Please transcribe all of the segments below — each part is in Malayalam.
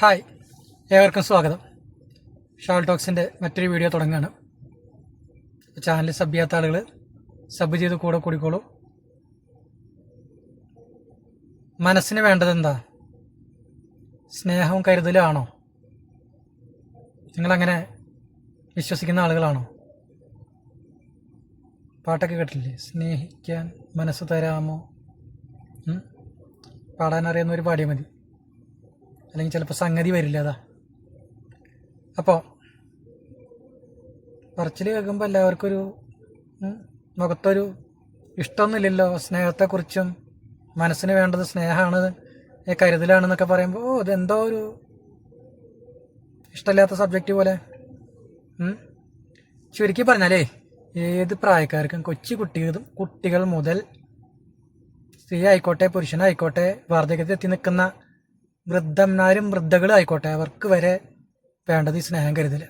ഹായ് ഏവർക്കും സ്വാഗതം. ഷാൾ ടോക്സിന്റെ മറ്റൊരു വീഡിയോ തുടങ്ങുകയാണ് ചാനൽ സബ് ചെയ്യാത്ത ആളുകൾ സബ് ചെയ്ത് കൂടെ കൂടിക്കോളൂ. മനസ്സിന് വേണ്ടത് എന്താ? സ്നേഹവും കരുതലാണോ നിങ്ങളങ്ങനെ വിശ്വസിക്കുന്ന ആളുകളാണോ? പാട്ടൊക്കെ കേട്ടില്ലേ സ്നേഹിക്കാൻ മനസ്സ് തരാമോ? പാടാനറിയുന്നവർ പാടിയാൽ മതി. അല്ലെങ്കിൽ ചിലപ്പോൾ സംഗതി വരില്ല അതാ. അപ്പോൾ പറച്ചിൽ കേൾക്കുമ്പോൾ എല്ലാവർക്കും ഒരു മുഖത്തൊരു ഇഷ്ടമൊന്നുമില്ലല്ലോ. സ്നേഹത്തെക്കുറിച്ചും മനസ്സിന് വേണ്ടത് സ്നേഹമാണ് കരുതലാണെന്നൊക്കെ പറയുമ്പോൾ ഓ ഇതെന്തോ ഒരു ഇഷ്ടമില്ലാത്ത സബ്ജക്റ്റ് പോലെ. ചുരുക്കി പറഞ്ഞാലേ ഏത് പ്രായക്കാർക്കും കൊച്ചു കുട്ടികൾ കുട്ടികൾ മുതൽ സ്ത്രീ ആയിക്കോട്ടെ പുരുഷനായിക്കോട്ടെ വാർദ്ധക്യത്തിൽ എത്തി നിൽക്കുന്ന വൃദ്ധന്മാരും വൃദ്ധകളും ആയിക്കോട്ടെ. അവർക്ക് വരെ വേണ്ടത് ഈ സ്നേഹം കരുതൽ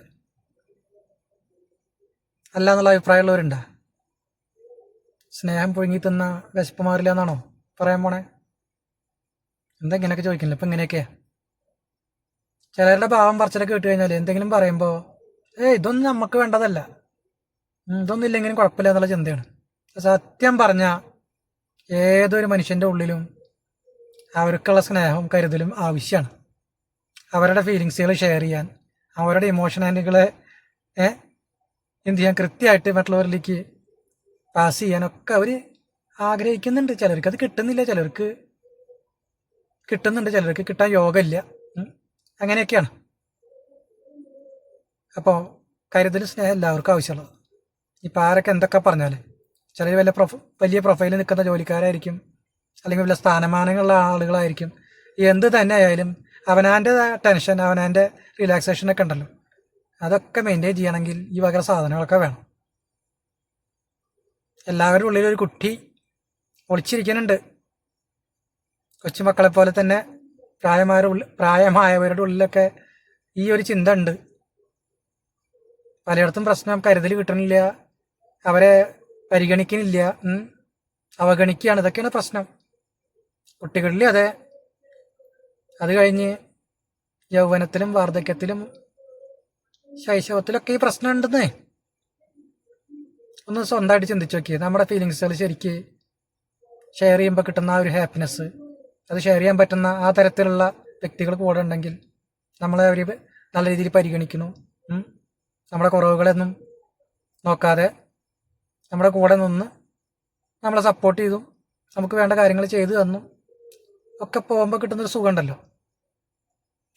അല്ല എന്നുള്ള അഭിപ്രായമുള്ളവരുണ്ടോ. സ്നേഹം പുഴുങ്ങി തിന്ന വിശപ്പ് മാറില്ല എന്നാണോ പറയാൻ പോണേ? എന്താ ഇങ്ങനെയൊക്കെ ചോദിക്കില്ല ഇപ്പം ഇങ്ങനെയൊക്കെയാ ചിലരുടെ ഭാവം പറച്ചിലൊക്കെ കേട്ട് കഴിഞ്ഞാൽ എന്തെങ്കിലും പറയുമ്പോൾ ഏയ് ഇതൊന്നും നമുക്ക് വേണ്ടതല്ല. ഇതൊന്നും ഇല്ലെങ്കിലും കുഴപ്പമില്ല എന്നുള്ള ചിന്തയാണ്. സത്യം പറഞ്ഞാൽ ഏതൊരു മനുഷ്യന്റെ ഉള്ളിലും അവർക്കുള്ള സ്നേഹവും കരുതലും ആവശ്യമാണ്. അവരുടെ ഫീലിങ്സുകൾ ഷെയർ ചെയ്യാൻ അവരുടെ ഇമോഷണലുകളെ ഏ, എന്ത് ചെയ്യാൻ കൃത്യമായിട്ട് മറ്റുള്ളവരിലേക്ക് പാസ് ചെയ്യാനൊക്കെ അവർ ആഗ്രഹിക്കുന്നുണ്ട്. ചിലർക്ക് അത് കിട്ടുന്നില്ല ചിലർക്ക് കിട്ടുന്നുണ്ട് ചിലർക്ക് കിട്ടാൻ യോഗമില്ല. അങ്ങനെയൊക്കെയാണ്. അപ്പോൾ കരുതൽ സ്നേഹം എല്ലാവർക്കും ആവശ്യമുള്ളത്. ഇപ്പം ആരൊക്കെ എന്തൊക്കെ പറഞ്ഞാൽ ചിലർ വല്ല പ്രൊഫ വലിയ പ്രൊഫൈലിൽ നിൽക്കുന്ന ജോലിക്കാരായിരിക്കും അല്ലെങ്കിൽ വല്ല സ്ഥാനമാനങ്ങളുള്ള ആളുകളായിരിക്കും. എന്ത് തന്നെ ആയാലും അവനാന്റെ ടെൻഷൻ അവനാന്റെ റിലാക്സേഷനൊക്കെ ഉണ്ടല്ലോ. അതൊക്കെ മെയിന്റെയിൻ ചെയ്യണമെങ്കിൽ ഈ വക സാധനങ്ങളൊക്കെ വേണം. എല്ലാവരുടെ ഉള്ളിലൊരു കുട്ടി ഒളിച്ചിരിക്കുന്നുണ്ട്. കൊച്ചുമക്കളെ പോലെ തന്നെ ഉള്ളിൽ പ്രായമായവരുടെ ഉള്ളിലൊക്കെ ഈ ഒരു ചിന്ത ഉണ്ട്. പലയിടത്തും പ്രശ്നം കരുതൽ കിട്ടണില്ല അവരെ പരിഗണിക്കുന്നില്ല. അവഗണിക്കുകയാണ്. ഇതൊക്കെയാണ് പ്രശ്നം. കുട്ടികളിൽ അതെ. അത് കഴിഞ്ഞ് യൗവനത്തിലും വാർദ്ധക്യത്തിലും ശൈശവത്തിലൊക്കെ ഈ പ്രശ്നം ഉണ്ടെന്നേ ഒന്ന് സ്വന്തമായിട്ട് ചിന്തിച്ചു നോക്കി നമ്മുടെ ഫീലിങ്സുകൾ ശരിക്ക് ഷെയർ ചെയ്യുമ്പോൾ കിട്ടുന്ന ആ ഒരു ഹാപ്പിനെസ് അത് ഷെയർ ചെയ്യാൻ പറ്റുന്ന ആ തരത്തിലുള്ള വ്യക്തികൾ കൂടെ ഉണ്ടെങ്കിൽ നമ്മളെ അവർ നല്ല രീതിയിൽ പരിഗണിക്കുന്നു. നമ്മുടെ കുറവുകളൊന്നും നോക്കാതെ നമ്മുടെ കൂടെ നിന്ന് നമ്മളെ സപ്പോർട്ട് ചെയ്തു. നമുക്ക് വേണ്ട കാര്യങ്ങൾ ചെയ്തു തന്നു. ഒക്കെ പോകുമ്പോൾ കിട്ടുന്നൊരു സുഖം ഉണ്ടല്ലോ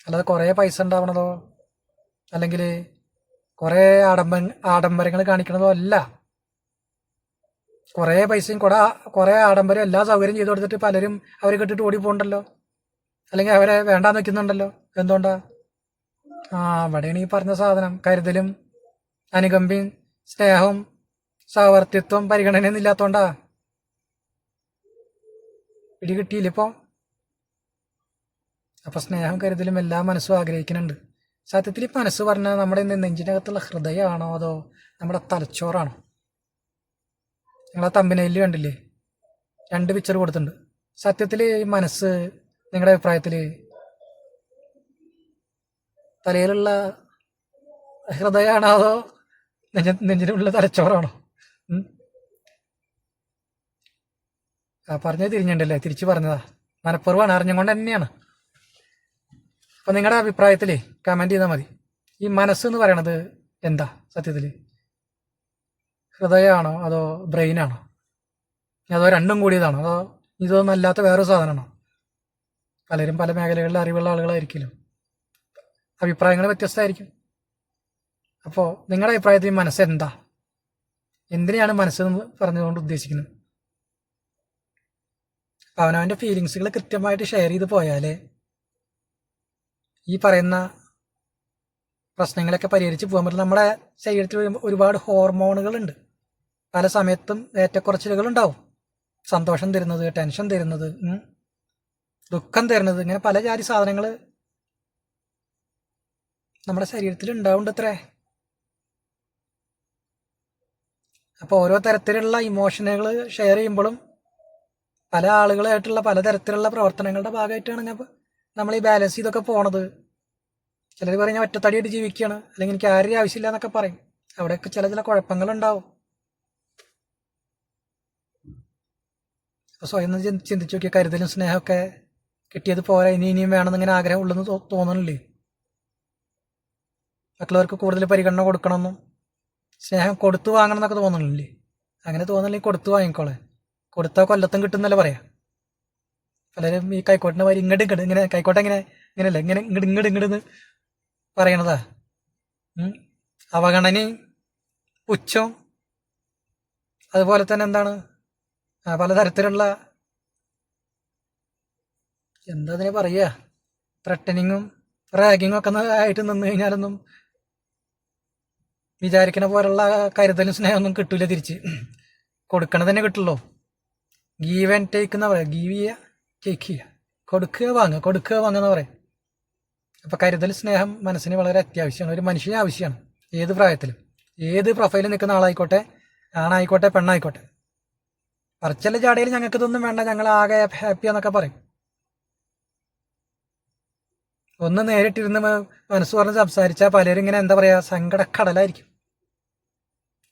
അല്ലാതെ കുറേ പൈസ ഉണ്ടാവണതോ അല്ലെങ്കിൽ കുറേ ആഡംബ ആഡംബരങ്ങൾ കാണിക്കണതോ അല്ല. കുറേ പൈസയും കുറെ കുറേ ആഡംബരം എല്ലാ സൗകര്യം ചെയ്തു കൊടുത്തിട്ട് പലരും അവരെ കിട്ടിട്ട് ഓടി പോകണ്ടല്ലോ അല്ലെങ്കിൽ അവരെ വേണ്ടാന്ന് വെക്കുന്നുണ്ടല്ലോ. എന്തുകൊണ്ടാ? ആ അവിടെയാണ് ഈ പറഞ്ഞ സാധനം. കരുതലും അനുകമ്പയും സ്നേഹവും സാവർത്തിത്വം പരിഗണനയൊന്നും ഇല്ലാത്തോണ്ടാ. പിടി കിട്ടിയില്ല ഇപ്പോൾ അപ്പൊ സ്നേഹം കരുതലും എല്ലാ മനസ്സും ആഗ്രഹിക്കുന്നുണ്ട്. സത്യത്തിൽ ഈ മനസ്സ് പറഞ്ഞാൽ നമ്മുടെ നെഞ്ചിനകത്തുള്ള ഹൃദയമാണോ അതോ നമ്മുടെ തലച്ചോറാണോ? നിങ്ങളാ തമ്പിനയിൽ കണ്ടില്ലേ? രണ്ട് പിക്ചർ കൊടുത്തിട്ടുണ്ട്. സത്യത്തിൽ ഈ മനസ്സ് നിങ്ങളുടെ അഭിപ്രായത്തിൽ തലയിലുള്ള ഹൃദയമാണോ അതോ നെഞ്ച നെഞ്ചിനുള്ള തലച്ചോറാണോ? പറഞ്ഞത് തിരിഞ്ഞിട്ടുണ്ടല്ലേ തിരിച്ചു പറഞ്ഞതാ. മനഃപൂർവമാണ് അറിഞ്ഞുകൊണ്ട് തന്നെയാണ്. അപ്പം നിങ്ങളുടെ അഭിപ്രായത്തിൽ കമന്റ് ചെയ്താൽ മതി. ഈ മനസ്സ് എന്ന് പറയണത് എന്താ സത്യത്തിൽ ഹൃദയമാണോ അതോ ബ്രെയിനാണോ? അതോ രണ്ടും കൂടിയതാണോ? അതോ ഇതൊന്നും അല്ലാത്ത വേറൊരു സാധനമാണോ? പലരും പല മേഖലകളിൽ അറിവുള്ള ആളുകളായിരിക്കും അഭിപ്രായങ്ങൾ വ്യത്യസ്തമായിരിക്കും. അപ്പോൾ നിങ്ങളുടെ അഭിപ്രായത്തിൽ മനസ്സ് എന്താ? എന്തിനെയാണ് മനസ്സെന്ന് പറഞ്ഞതുകൊണ്ട് ഉദ്ദേശിക്കുന്നത്? അപ്പോൾ അവനവന്റെ ഫീലിങ്സുകൾ കൃത്യമായിട്ട് ഷെയർ ചെയ്ത് പോയാലേ ഈ പറയുന്ന പ്രശ്നങ്ങളൊക്കെ പരിഹരിച്ച് പോകാൻ പറ്റും നമ്മുടെ ശരീരത്തിൽ ഒരു- ഒരുപാട് ഹോർമോണുകളുണ്ട്. പല സമയത്തും ഏറ്റക്കുറച്ചിലുകൾ ഉണ്ടാവും സന്തോഷം തരുന്നത് ടെൻഷൻ തരുന്നത് ദുഃഖം തരുന്നത് ഇങ്ങനെ പല ജാതി സാധനങ്ങൾ നമ്മുടെ ശരീരത്തിൽ ഉണ്ടാവുന്നുണ്ട് അത്രേ അപ്പോൾ ഓരോ തരത്തിലുള്ള ഇമോഷനുകൾ ഷെയർ ചെയ്യുമ്പോഴും പല ആളുകളായിട്ടുള്ള പലതരത്തിലുള്ള പ്രവർത്തനങ്ങളുടെ ഭാഗമായിട്ടാണ് ഞാൻ നമ്മൾ ഈ ബാലൻസ് ചെയ്തൊക്കെ പോണത്. ചിലർ പറയും ഞാൻ ഒറ്റത്തടിയായിട്ട് ജീവിക്കുകയാണ് അല്ലെങ്കിൽ എനിക്ക് ആരെയും ആവശ്യമില്ല എന്നൊക്കെ പറയും. അവിടെയൊക്കെ ചില ചില കുഴപ്പങ്ങളുണ്ടാവും. അപ്പോൾ സ്വയം ചിന്തിച്ചു ചിന്തി- ചിന്തിച്ച് നോക്കിയ കരുതലും സ്നേഹമൊക്കെ കിട്ടിയത് പോരാ. ഇനി ഇനിയും വേണമെന്നിങ്ങനെ ആഗ്രഹം ഉള്ളെന്ന് തോന്നണില്ലേ? മറ്റുള്ളവർക്ക് കൂടുതൽ പരിഗണന കൊടുക്കണമെന്നും സ്നേഹം കൊടുത്തു വാങ്ങണം എന്നൊക്കെ തോന്നണില്ലേ? അങ്ങനെ തോന്നണില്ലെങ്കിൽ കൊടുത്തു വാങ്ങിക്കോളെ. കൊടുത്താൽ കൊല്ലത്തും കിട്ടുന്നല്ലേ പറയാം. പലരും ഈ കൈക്കോട്ടിനെ മാതിരി ഇങ്ങോട്ട് ഇങ്ങനെ കൈക്കോട്ടെ ഇങ്ങനെ ഇങ്ങനെയല്ല ഇങ്ങനെ ഇങ്ങോട്ട് ഇങ്ങോട്ട് ഇങ്ങോട്ട് പറയണതാ. അവഗണനയും പുച്ഛവും അതുപോലെ തന്നെ എന്താണ്? പലതരത്തിലുള്ള എന്താ അതിനെ പറയുക? ത്രട്ടനിങ്ങും റാഗിങ്ങും ഒക്കെ ആയിട്ട് നിന്ന് കഴിഞ്ഞാലൊന്നും വിചാരിക്കണ പോലുള്ള കരുതലും സ്നേഹമൊന്നും കിട്ടൂല തിരിച്ച്. കൊടുക്കണ തന്നെ കിട്ടുള്ളൂ. ഗീവ് ആൻഡ് ടേക്ക് എന്നാ പറയുക ഗീവ് ചെയ്യുക ചെയ്യുക കൊടുക്കുക വാങ്ങുക. കൊടുക്കുക വാങ്ങുക എന്ന് പറയും. അപ്പം കരുതൽ സ്നേഹം മനസ്സിന് വളരെ അത്യാവശ്യമാണ്. ഒരു മനുഷ്യന് ആവശ്യമാണ്. ഏത് പ്രായത്തിലും. ഏത് പ്രൊഫൈലിൽ നിൽക്കുന്ന ആളായിക്കോട്ടെ ആണായിക്കോട്ടെ പെണ്ണായിക്കോട്ടെ. പറച്ചല്ല ചാടയിൽ ഞങ്ങൾക്ക് ഇതൊന്നും വേണ്ട. ഞങ്ങൾ ആകെ ഹാപ്പിയാന്നൊക്കെ പറയും. ഒന്ന് നേരിട്ടിരുന്ന് മനസ്സ് പറഞ്ഞ് സംസാരിച്ചാൽ പലരും ഇങ്ങനെ എന്താ പറയുക സങ്കടക്കടലായിരിക്കും.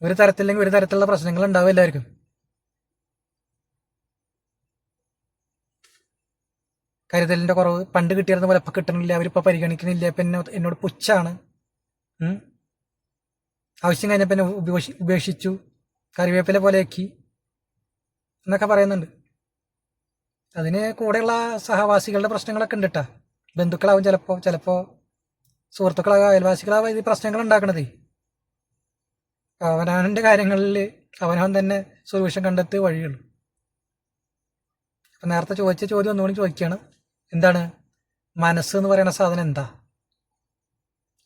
ഒരു തരത്തില്ലെങ്കിൽ ഒരു തരത്തിലുള്ള പ്രശ്നങ്ങൾ ഉണ്ടാവും എല്ലാവർക്കും. കരുതലിന്റെ കുറവ്. പണ്ട് കിട്ടിയിരുന്ന പോലെ ഇപ്പം കിട്ടണില്ല. അവരിപ്പോൾ പരിഗണിക്കണില്ല. ഇപ്പം എന്നെ എന്നോട് പുച്ഛാണ്. ആവശ്യം കഴിഞ്ഞപ്പോൾ എന്നെ ഉപേക്ഷി ഉപേക്ഷിച്ചു. കറിവേപ്പില പോലെയാക്കി. എന്നൊക്കെ പറയുന്നുണ്ട്. അതിന് കൂടെയുള്ള സഹവാസികളുടെ പ്രശ്നങ്ങളൊക്കെ ഉണ്ട് കേട്ടാ ബന്ധുക്കളാവും ചിലപ്പോൾ ചിലപ്പോൾ സുഹൃത്തുക്കളാകും അയൽവാസികളാവും ഇത് പ്രശ്നങ്ങൾ ഉണ്ടാക്കണതേ. അവനവന്റെ കാര്യങ്ങളിൽ അവനവൻ തന്നെ സൊല്യൂഷൻ കണ്ടെത്തി വഴിയുള്ളൂ. അപ്പം നേരത്തെ ചോദിച്ച ചോദ്യം ഒന്നുകൂടി ചോദിക്കുകയാണ് എന്താണ്? മനസ്സ് എന്ന് പറയുന്ന സാധനം എന്താ?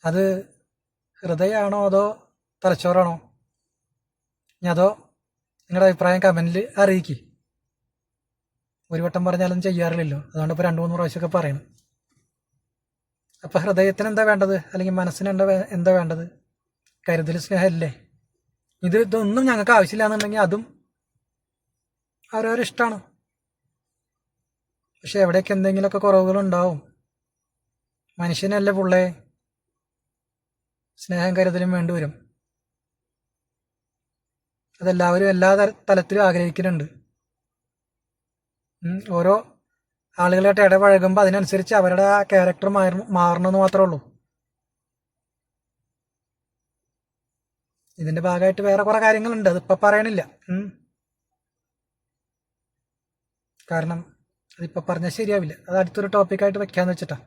അത് ഹൃദയമാണോ അതോ തലച്ചോറാണോ? അതോ നിങ്ങളുടെ അഭിപ്രായം കമന്റിൽ അറിയിക്കി. ഒരു വട്ടം പറഞ്ഞാലും ചെയ്യാറില്ലല്ലോ. അതുകൊണ്ട് ഇപ്പോൾ രണ്ട് മൂന്ന് പ്രാവശ്യമൊക്കെ പറയണം. അപ്പോൾ ഹൃദയത്തിന് എന്താ വേണ്ടത്? അല്ലെങ്കിൽ മനസ്സിന് എന്താ എന്താ വേണ്ടത്? കരുതൽ സ്നേഹമല്ലേ? ഇത് ഇതൊന്നും ഞങ്ങൾക്ക് ആവശ്യമില്ല എന്നുണ്ടെങ്കിൽ അതും അവരവരെ ഇഷ്ടമാണ്. പക്ഷെ എവിടെയൊക്കെ എന്തെങ്കിലുമൊക്കെ കുറവുകളുണ്ടാവും. മനുഷ്യനല്ലേ പുള്ളേ? സ്നേഹം കരുതലും വേണ്ടി വരും. അതെല്ലാവരും എല്ലാ തലത്തിലും ആഗ്രഹിക്കുന്നുണ്ട്. ഓരോ ആളുകളായിട്ട് ഇടപഴകുമ്പോൾ അതിനനുസരിച്ച് അവരുടെ ആ ക്യാരക്ടർ മാറണമെന്ന് മാത്രമേ ഉള്ളൂ. ഇതിന്റെ ഭാഗമായിട്ട് വേറെ കുറെ കാര്യങ്ങളുണ്ട്. അതിപ്പോൾ പറയണില്ല. കാരണം അതിപ്പോൾ പറഞ്ഞാൽ ശരിയാവില്ല. അത് അടുത്തൊരു ടോപ്പിക്കായിട്ട് വെക്കാന്ന് വെച്ചിട്ടാ.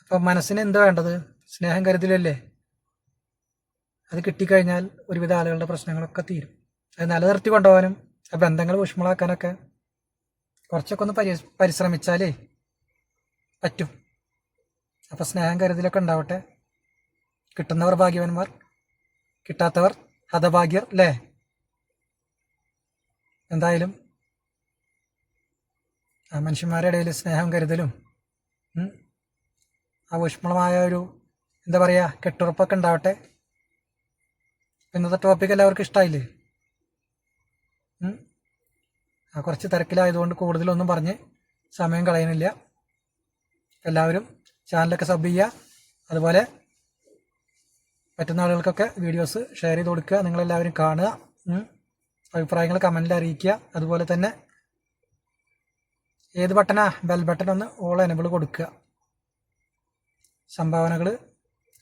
അപ്പം മനസ്സിന് എന്താ വേണ്ടത്? സ്നേഹം കരുതലല്ലേ? അത് കിട്ടിക്കഴിഞ്ഞാൽ ഒരുവിധ ആളുകളുടെ പ്രശ്നങ്ങളൊക്കെ തീരും. അത് നിലനിർത്തി കൊണ്ടുപോകാനും ആ ബന്ധങ്ങൾ ഊഷ്മളാക്കാനൊക്കെ കുറച്ചൊക്കെ ഒന്ന് പരി പരിശ്രമിച്ചാലേ പറ്റും. അപ്പം സ്നേഹം കരുതലൊക്കെ ഉണ്ടാവട്ടെ. കിട്ടുന്നവർ ഭാഗ്യവന്മാർ കിട്ടാത്തവർ ഹതഭാഗ്യർ അല്ലേ എന്തായാലും മനുഷ്യന്മാരുടെ ഇടയിൽ സ്നേഹം കരുതലും ആ ഊഷ്മളമായ ഒരു എന്താ പറയുക കെട്ടുറപ്പൊക്കെ ഉണ്ടാവട്ടെ? ഇന്നത്തെ ടോപ്പിക് എല്ലാവർക്കും ഇഷ്ടമായില്ലേ ആ കുറച്ച് തിരക്കിലായതുകൊണ്ട് കൂടുതലൊന്നും പറഞ്ഞ് സമയം കളയുന്നില്ല. എല്ലാവരും ചാനലൊക്കെ സബ് ചെയ്യുക. അതുപോലെ പറ്റുന്ന ആളുകൾക്കൊക്കെ വീഡിയോസ് ഷെയർ ചെയ്ത് കൊടുക്കുക. നിങ്ങളെല്ലാവരും കാണുക. അഭിപ്രായങ്ങൾ കമന്റിൽ അറിയിക്കുക. അതുപോലെ തന്നെ ഏത് ബട്ടനാ ബെൽ ബട്ടൺ ഒന്ന് ഓൾ എനബിൾ കൊടുക്കുക. സംഭാവനകൾ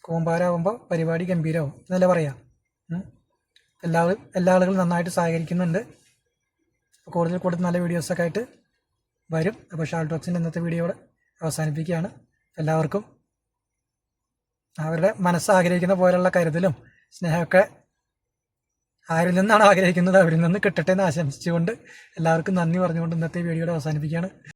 കൂമ്പാരാകുമ്പോൾ പരിപാടി ഗംഭീരമാവും എന്നല്ലേ പറയാം? എല്ലാ എല്ലാ ആളുകളും നന്നായിട്ട് സഹകരിക്കുന്നുണ്ട്. കൂടുതൽ കൂടുതൽ നല്ല വീഡിയോസൊക്കെ ആയിട്ട് വരും. അപ്പോൾ ഷാൾ ടോക്സിന്റെ ഇന്നത്തെ വീഡിയോ അവസാനിപ്പിക്കുകയാണ്. എല്ലാവർക്കും അവരുടെ മനസ്സ് ആഗ്രഹിക്കുന്ന പോലെയുള്ള കരുതലും സ്നേഹമൊക്കെ ആരിൽ നിന്നാണ് ആഗ്രഹിക്കുന്നത്? അവരിൽ നിന്ന് കിട്ടട്ടെ എന്ന് ആശംസിച്ചുകൊണ്ട് എല്ലാവർക്കും നന്ദി പറഞ്ഞുകൊണ്ട് ഇന്നത്തെ വീഡിയോയുടെ അവസാനിപ്പിക്കുകയാണ്.